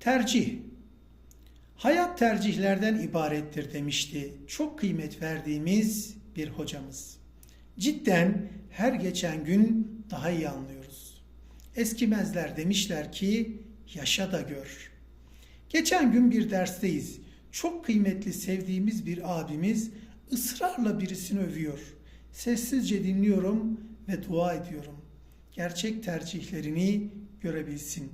Tercih. Hayat tercihlerden ibarettir demişti. Çok kıymet verdiğimiz bir hocamız. Cidden her geçen gün daha iyi anlıyoruz. Eskimezler demişler ki yaşa da gör. Geçen gün bir dersteyiz. Çok kıymetli sevdiğimiz bir abimiz ısrarla birisini övüyor. Sessizce dinliyorum ve dua ediyorum. Gerçek tercihlerini görebilsin.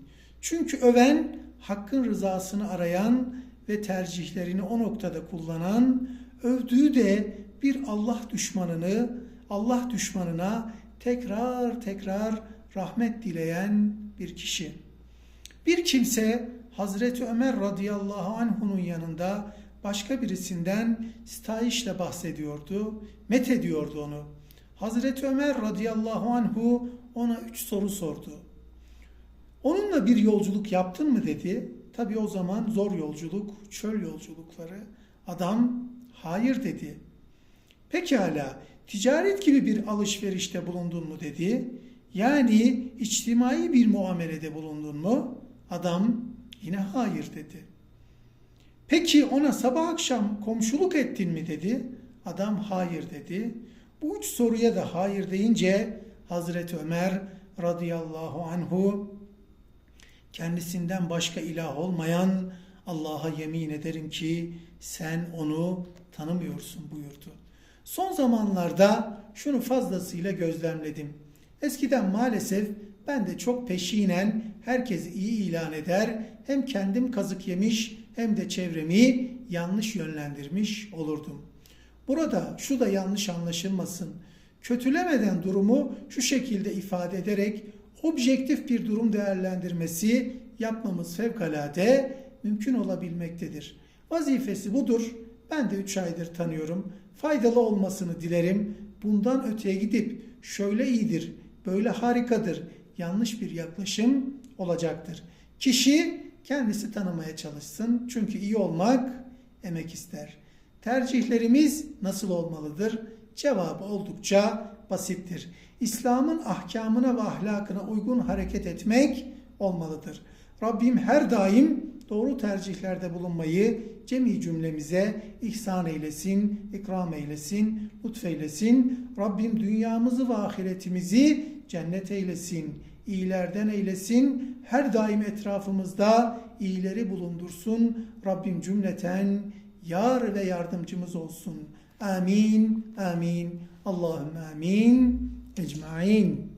Çünkü öven hakkın rızasını arayan ve tercihlerini o noktada kullanan, övdüğü de bir Allah düşmanını, Allah düşmanına tekrar tekrar rahmet dileyen bir kişi. Bir kimse Hazreti Ömer radıyallahu anh'unun yanında başka birisinden sitayişle bahsediyordu, met ediyordu onu. Hazreti Ömer radıyallahu anhu ona üç soru sordu. Onunla bir yolculuk yaptın mı dedi. Tabi o zaman zor yolculuk, çöl yolculukları. Adam hayır dedi. Pekala ticaret gibi bir alışverişte bulundun mu dedi. Yani içtimai bir muamelede bulundun mu? Adam yine hayır dedi. Peki ona sabah akşam komşuluk ettin mi dedi. Adam hayır dedi. Bu üç soruya da hayır deyince Hazreti Ömer radıyallahu anhu kendisinden başka ilah olmayan Allah'a yemin ederim ki sen onu tanımıyorsun buyurdu. Son zamanlarda şunu fazlasıyla gözlemledim. Eskiden maalesef ben de çok peşinen herkesi iyi ilan eder, hem kendim kazık yemiş hem de çevremi yanlış yönlendirmiş olurdum. Burada şu da yanlış anlaşılmasın. Kötülemeden durumu şu şekilde ifade ederek objektif bir durum değerlendirmesi yapmamız fevkalade mümkün olabilmektedir. Vazifesi budur. Ben de 3 aydır tanıyorum. Faydalı olmasını dilerim. Bundan öteye gidip şöyle iyidir, böyle harikadır, yanlış bir yaklaşım olacaktır. Kişi kendisi tanımaya çalışsın. Çünkü iyi olmak emek ister. Tercihlerimiz nasıl olmalıdır? Cevabı oldukça basittir. İslam'ın ahkamına ve ahlakına uygun hareket etmek olmalıdır. Rabbim her daim doğru tercihlerde bulunmayı cemi cümlemize ihsan eylesin, ikram eylesin, lütfeylesin. Rabbim dünyamızı ve ahiretimizi cennet eylesin, iyilerden eylesin. Her daim etrafımızda iyileri bulundursun. Rabbim cümleten yar ve yardımcımız olsun. آمين آمين. اللهم آمين. أجمعين.